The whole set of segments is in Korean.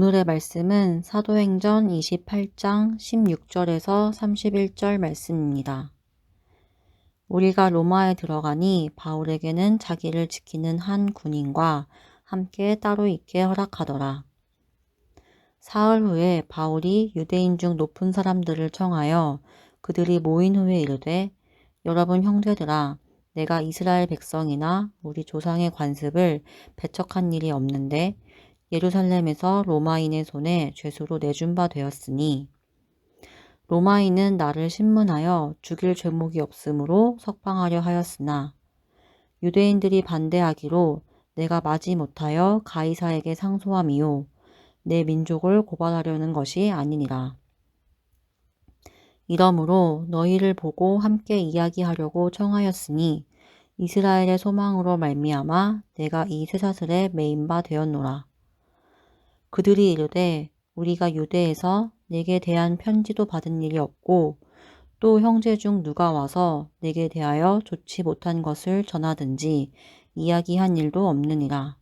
오늘의 말씀은 사도행전 28장 16절에서 31절 말씀입니다. 우리가 로마에 들어가니 바울에게는 자기를 지키는 한 군인과 함께 따로 있게 허락하더라. 사흘 후에 바울이 유대인 중 높은 사람들을 청하여 그들이 모인 후에 이르되 여러분 형제들아 내가 이스라엘 백성이나 우리 조상의 관습을 배척한 일이 없는데 예루살렘에서 로마인의 손에 죄수로 내준 바 되었으니 로마인은 나를 신문하여 죽일 죄목이 없으므로 석방하려 하였으나 유대인들이 반대하기로 내가 마지 못하여 가이사에게 상소함이요 내 민족을 고발하려는 것이 아니니라. 이러므로 너희를 보고 함께 이야기하려고 청하였으니 이스라엘의 소망으로 말미암아 내가 이 쇠사슬에 매인 바 되었노라. 그들이 이르되 우리가 유대에서 내게 대한 편지도 받은 일이 없고 또 형제 중 누가 와서 내게 대하여 좋지 못한 것을 전하든지 이야기한 일도 없느니라.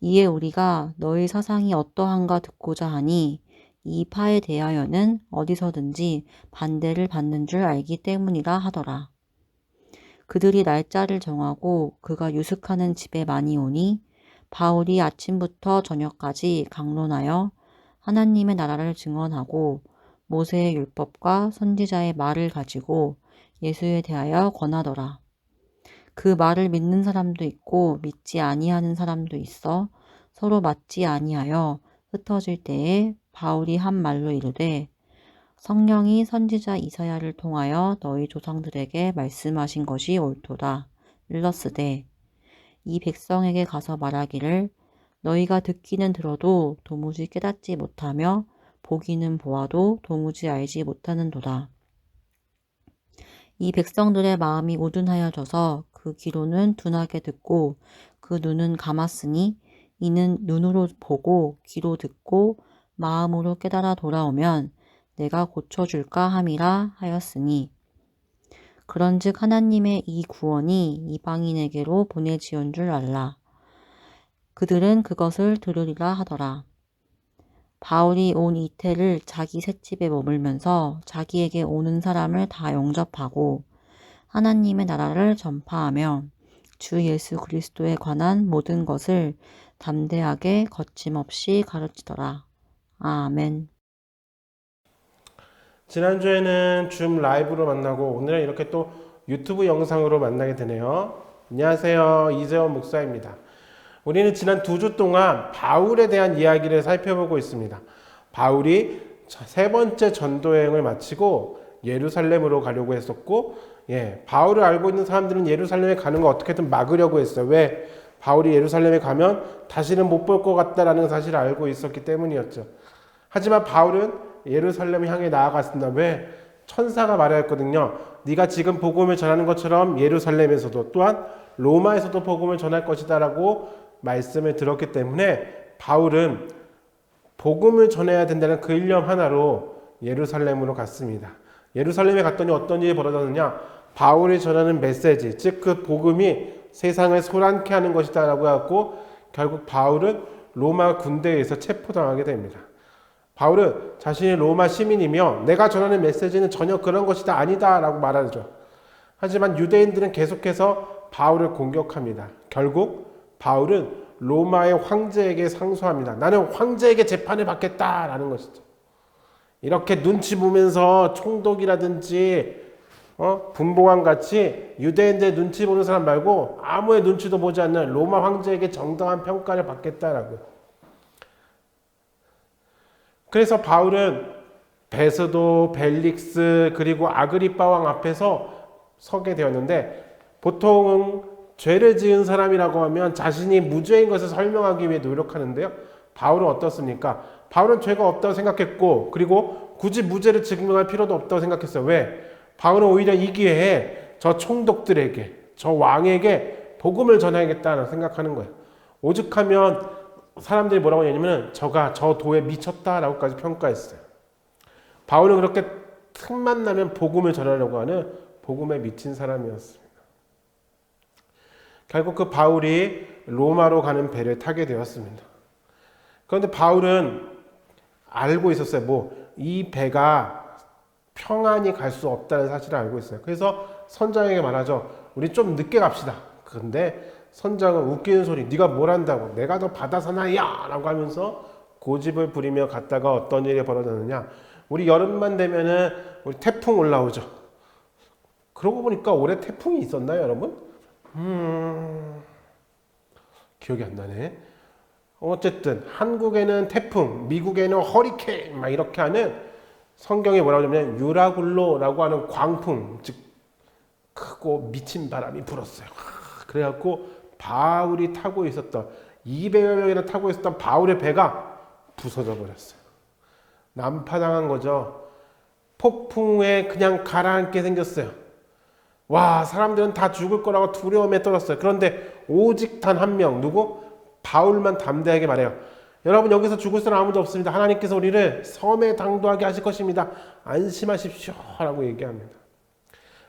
이에 우리가 너희 사상이 어떠한가 듣고자 하니 이 파에 대하여는 어디서든지 반대를 받는 줄 알기 때문이라 하더라. 그들이 날짜를 정하고 그가 유숙하는 집에 많이 오니 바울이 아침부터 저녁까지 강론하여 하나님의 나라를 증언하고 모세의 율법과 선지자의 말을 가지고 예수에 대하여 권하더라. 그 말을 믿는 사람도 있고 믿지 아니하는 사람도 있어 서로 맞지 아니하여 흩어질 때에 바울이 한 말로 이르되 성령이 선지자 이사야를 통하여 너희 조상들에게 말씀하신 것이 옳도다. 일렀으되 이 백성에게 가서 말하기를 너희가 듣기는 들어도 도무지 깨닫지 못하며 보기는 보아도 도무지 알지 못하는도다. 이 백성들의 마음이 우둔하여져서 그 귀로는 둔하게 듣고 그 눈은 감았으니 이는 눈으로 보고 귀로 듣고 마음으로 깨달아 돌아오면 내가 고쳐줄까 함이라 하였으니 그런즉 하나님의 이 구원이 이방인에게로 보내지온 줄 알라. 그들은 그것을 들으리라 하더라. 바울이 온 이태를 자기 셋집에 머물면서 자기에게 오는 사람을 다 영접하고 하나님의 나라를 전파하며 주 예수 그리스도에 관한 모든 것을 담대하게 거침없이 가르치더라. 아멘. 지난주에는 줌 라이브로 만나고 오늘은 이렇게 또 유튜브 영상으로 만나게 되네요. 안녕하세요. 이재원 목사입니다. 우리는 지난 두 주 동안 바울에 대한 이야기를 살펴보고 있습니다. 바울이 세 번째 전도 여행을 마치고 예루살렘으로 가려고 했었고, 예, 바울을 알고 있는 사람들은 예루살렘에 가는 거 어떻게든 막으려고 했어요. 왜? 바울이 예루살렘에 가면 다시는 못 볼 것 같다라는 사실을 알고 있었기 때문이었죠. 하지만 바울은 예루살렘 향해 나아갔습니다. 왜? 천사가 말하였거든요. 네가 지금 복음을 전하는 것처럼 예루살렘에서도 또한 로마에서도 복음을 전할 것이다라고 말씀을 들었기 때문에 바울은 복음을 전해야 된다는 그 일념 하나로 예루살렘으로 갔습니다. 예루살렘에 갔더니 어떤 일이 벌어졌느냐? 바울이 전하는 메시지, 즉 그 복음이 세상을 소란케 하는 것이다라고 하고 결국 바울은 로마 군대에서 체포당하게 됩니다. 바울은 자신이 로마 시민이며 내가 전하는 메시지는 전혀 그런 것이 다 아니다라고 말하죠. 하지만 유대인들은 계속해서 바울을 공격합니다. 결국 바울은 로마의 황제에게 상소합니다. 나는 황제에게 재판을 받겠다라는 것이죠. 이렇게 눈치 보면서 총독이라든지 어? 분봉왕 같이 유대인들 눈치 보는 사람 말고 아무의 눈치도 보지 않는 로마 황제에게 정당한 평가를 받겠다라고. 그래서 바울은 베스도, 벨릭스 그리고 아그리파 왕 앞에서 서게 되었는데 보통은 죄를 지은 사람이라고 하면 자신이 무죄인 것을 설명하기 위해 노력하는데요. 바울은 어떻습니까? 바울은 죄가 없다고 생각했고 그리고 굳이 무죄를 증명할 필요도 없다고 생각했어요. 왜? 바울은 오히려 이 기회에 저 총독들에게 저 왕에게 복음을 전해야겠다는 생각하는 거예요. 오죽하면 사람들이 뭐라고 하냐면 저가 저 도에 미쳤다라고까지 평가했어요. 바울은 그렇게 틈만 나면 복음을 전하려고 하는 복음에 미친 사람이었습니다. 결국 그 바울이 로마로 가는 배를 타게 되었습니다. 그런데 바울은 알고 있었어요. 뭐 이 배가 평안히 갈 수 없다는 사실을 알고 있어요. 그래서 선장에게 말하죠. 우리 좀 늦게 갑시다. 근데 선장은 웃기는 소리. 네가 뭘 한다고? 내가 너 바다 사나이야! 라고 하면서 고집을 부리며 갔다가 어떤 일이 벌어졌느냐. 우리 여름만 되면은 우리 태풍 올라오죠. 그러고 보니까 올해 태풍이 있었나요, 여러분? 음, 기억이 안 나네. 어쨌든 한국에는 태풍, 미국에는 허리케인 막 이렇게 하는 성경에 뭐라고 하냐면 유라굴로라고 하는 광풍, 즉 크고 미친 바람이 불었어요. 그래갖고 바울이 타고 있었던 200여 명이나 타고 있었던 바울의 배가 부서져 버렸어요. 난파당한 거죠. 폭풍에 그냥 가라앉게 생겼어요. 와, 사람들은 다 죽을 거라고 두려움에 떨었어요. 그런데 오직 단 한 명, 누구? 바울만 담대하게 말해요. 여러분, 여기서 죽을 사람 아무도 없습니다. 하나님께서 우리를 섬에 당도하게 하실 것입니다. 안심하십시오. 라고 얘기합니다.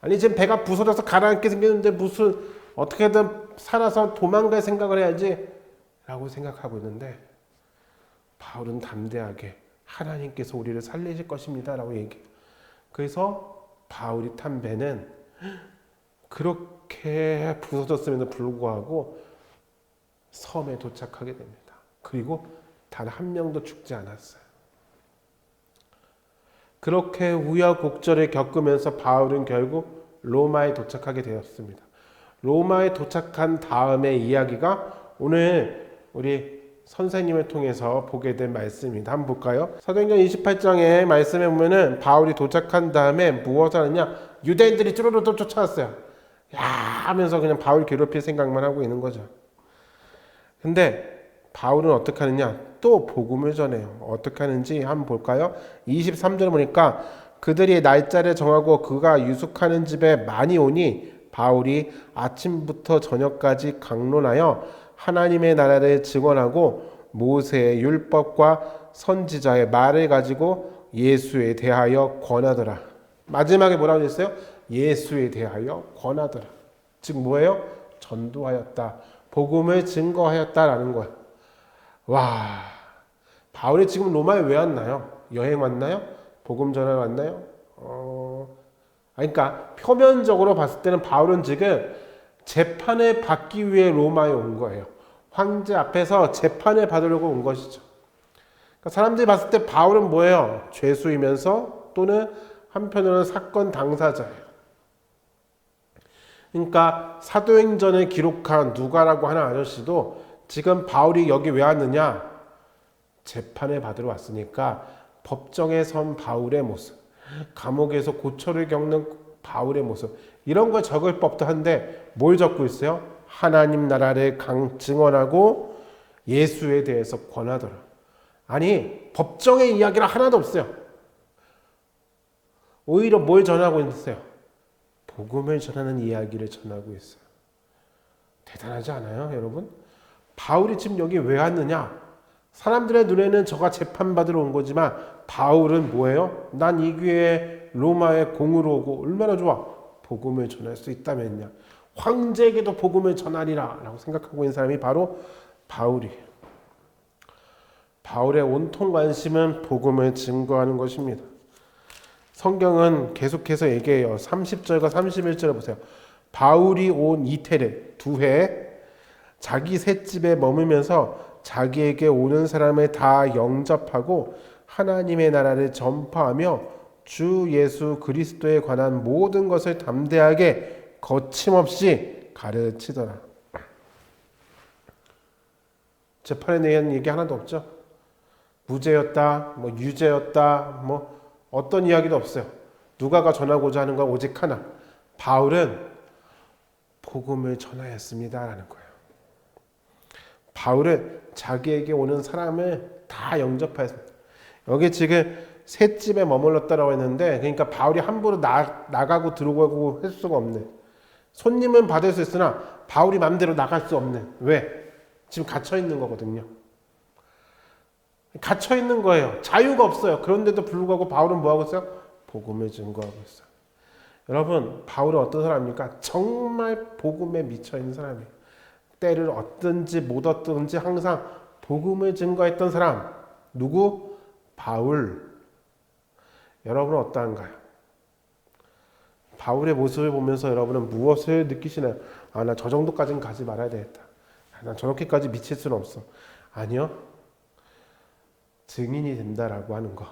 아니, 지금 배가 부서져서 가라앉게 생겼는데 무슨 어떻게든 살아서 도망갈 생각을 해야지. 라고 생각하고 있는데, 바울은 담대하게 하나님께서 우리를 살리실 것입니다 라고 얘기해요. 그래서 바울이 탄 배는 그렇게 부서졌음에도 불구하고 섬에 도착하게 됩니다. 그리고 단 한 명도 죽지 않았어요. 그렇게 우여곡절을 겪으면서 바울은 결국 로마에 도착하게 되었습니다. 로마에 도착한 다음의 이야기가 오늘 우리 선생님을 통해서 보게 된 말씀입니다. 한번 볼까요? 사도행전 28장의 말씀에 보면은 바울이 도착한 다음에 무엇을 하느냐? 유대인들이 쭈루루도 쫓아왔어요. 야 하면서 그냥 바울 괴롭힐 생각만 하고 있는 거죠. 근데 바울은 어떻게 하느냐? 또 복음을 전해요. 어떻게 하는지 한번 볼까요? 23절 보니까 그들이 날짜를 정하고 그가 유숙하는 집에 많이 오니 바울이 아침부터 저녁까지 강론하여 하나님의 나라를 증언하고 모세의 율법과 선지자의 말을 가지고 예수에 대하여 권하더라. 마지막에 뭐라고 했어요? 예수에 대하여 권하더라. 즉 뭐예요? 전도하였다. 복음을 증거하였다라는 거예요. 와, 바울이 지금 로마에 왜 왔나요? 여행 왔나요? 복음 전하 왔나요? 어, 그러니까 표면적으로 봤을 때는 바울은 지금 재판을 받기 위해 로마에 온 거예요. 황제 앞에서 재판을 받으려고 온 것이죠. 그러니까 사람들이 봤을 때 바울은 뭐예요? 죄수이면서 또는 한편으로는 사건 당사자예요. 그러니까 사도행전을 기록한 누가라고 하는 아저씨도 지금 바울이 여기 왜 왔느냐? 재판을 받으러 왔으니까 법정에 선 바울의 모습, 감옥에서 고초를 겪는 바울의 모습 이런 걸 적을 법도 한데 뭘 적고 있어요? 하나님 나라를 강 증언하고 예수에 대해서 권하더라. 아니 법정의 이야기가 하나도 없어요. 오히려 뭘 전하고 있어요? 복음을 전하는 이야기를 전하고 있어요. 대단하지 않아요, 여러분? 바울이 지금 여기 왜 왔느냐? 사람들의 눈에는 저가 재판받으러 온 거지만 바울은 뭐예요? 난 이 기회에 로마에 공으로 오고 얼마나 좋아. 복음을 전할 수 있다면요. 황제에게도 복음을 전하리라 라고 생각하고 있는 사람이 바로 바울이에요. 바울의 온통 관심은 복음을 증거하는 것입니다. 성경은 계속해서 얘기해요. 30절과 31절을 보세요. 바울이 온 이태를 두해 자기 셋집에 머물면서 자기에게 오는 사람을 다 영접하고 하나님의 나라를 전파하며 주 예수 그리스도에 관한 모든 것을 담대하게 거침없이 가르치더라. 재판에 대한 얘기 하나도 없죠. 무죄였다, 뭐 유죄였다, 뭐 어떤 이야기도 없어요. 누가가 전하고자 하는 건 오직 하나. 바울은 복음을 전하였습니다라는 거예요. 바울은 자기에게 오는 사람을 다 영접하였습니다. 여기 지금 새 집에 머물렀다라고 했는데 그러니까 바울이 함부로 나, 나가고 들어가고 할 수가 없네. 손님은 받을 수 있으나 바울이 마음대로 나갈 수 없네. 왜? 지금 갇혀 있는 거거든요. 갇혀 있는 거예요. 자유가 없어요. 그런데도 불구하고 바울은 뭐 하고 있어요? 복음을 증거하고 있어요. 여러분, 바울은 어떤 사람입니까? 정말 복음에 미쳐 있는 사람이에요. 때를 얻든지 못 얻든지 항상 복음을 증거했던 사람. 누구? 바울. 여러분은 어떠한가요? 바울의 모습을 보면서 여러분은 무엇을 느끼시나요? 아, 나 저 정도까지는 가지 말아야 되겠다. 아, 난 저렇게까지 미칠 수는 없어. 아니요. 증인이 된다라고 하는 거.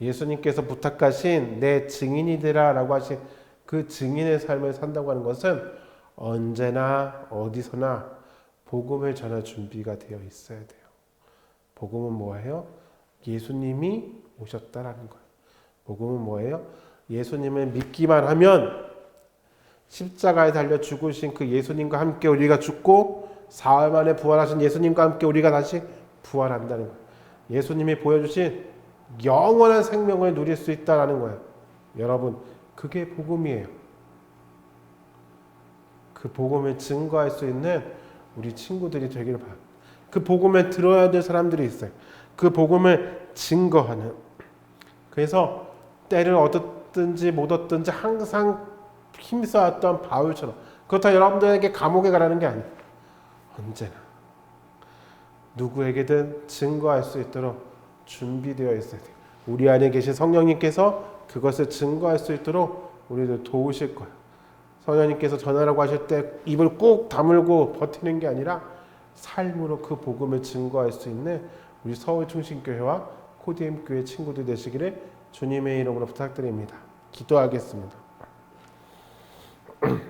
예수님께서 부탁하신 내 증인이 되라라고 하신 그 증인의 삶을 산다고 하는 것은 언제나 어디서나 복음을 전할 준비가 되어 있어야 돼요. 복음은 뭐예요? 예수님이 오셨다라는 거예요. 복음은 뭐예요? 예수님을 믿기만 하면 십자가에 달려 죽으신 그 예수님과 함께 우리가 죽고 사흘 만에 부활하신 예수님과 함께 우리가 다시 부활한다는 거예요. 예수님이 보여주신 영원한 생명을 누릴 수 있다라는 거예요. 여러분, 그게 복음이에요. 그 복음을 증거할 수 있는 우리 친구들이 되기를 바랍니다. 그 복음을 들어야 될 사람들이 있어요. 그 복음을 증거하는. 그래서 때를 얻었든지 못 얻든지 항상 힘써왔던 바울처럼 그렇다 여러분들에게 감옥에 가라는 게 아니에요. 언제나 누구에게든 증거할 수 있도록 준비되어 있어야 돼요. 우리 안에 계신 성령님께서 그것을 증거할 수 있도록 우리를 도우실 거예요. 성령님께서 전하라고 하실 때 입을 꾹 다물고 버티는 게 아니라 삶으로 그 복음을 증거할 수 있는 우리 서울 충신교회와 코디엠 교회 친구들 되시기를 주님의 이름으로 부탁드립니다. 기도하겠습니다.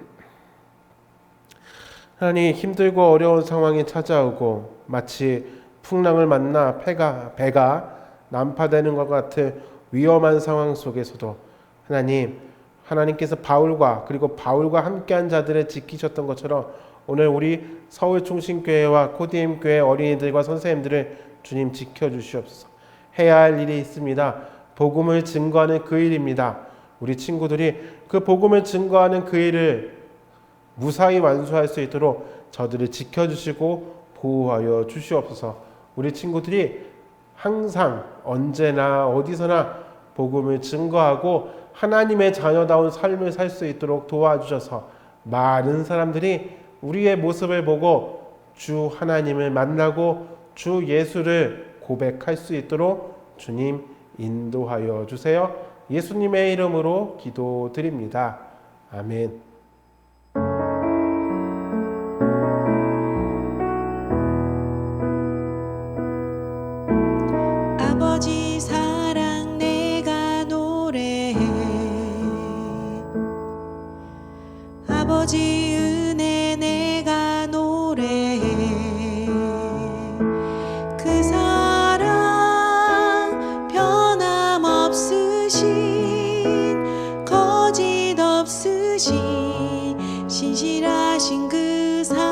하나님 힘들고 어려운 상황이 찾아오고 마치 풍랑을 만나 배가 배가 난파되는 것 같은 위험한 상황 속에서도 하나님 하나님께서 바울과 그리고 바울과 함께한 자들을 지키셨던 것처럼 오늘 우리 서울 충신교회와 코디엠 교회 어린이들과 선생님들을 주님 지켜 주시옵소서. 해야 할 일이 있습니다. 복음을 증거하는 그 일입니다. 우리 친구들이 그 복음을 증거하는 그 일을 무사히 완수할 수 있도록 저들을 지켜주시고 보호하여 주시옵소서. 우리 친구들이 항상 언제나 어디서나 복음을 증거하고 하나님의 자녀다운 삶을 살 수 있도록 도와주셔서 많은 사람들이 우리의 모습을 보고 주 하나님을 만나고 주 예수를 고백할 수 있도록 주님 인도하여 주세요. 예수님의 이름으로 기도드립니다. 아멘. 신 신실하신 그 사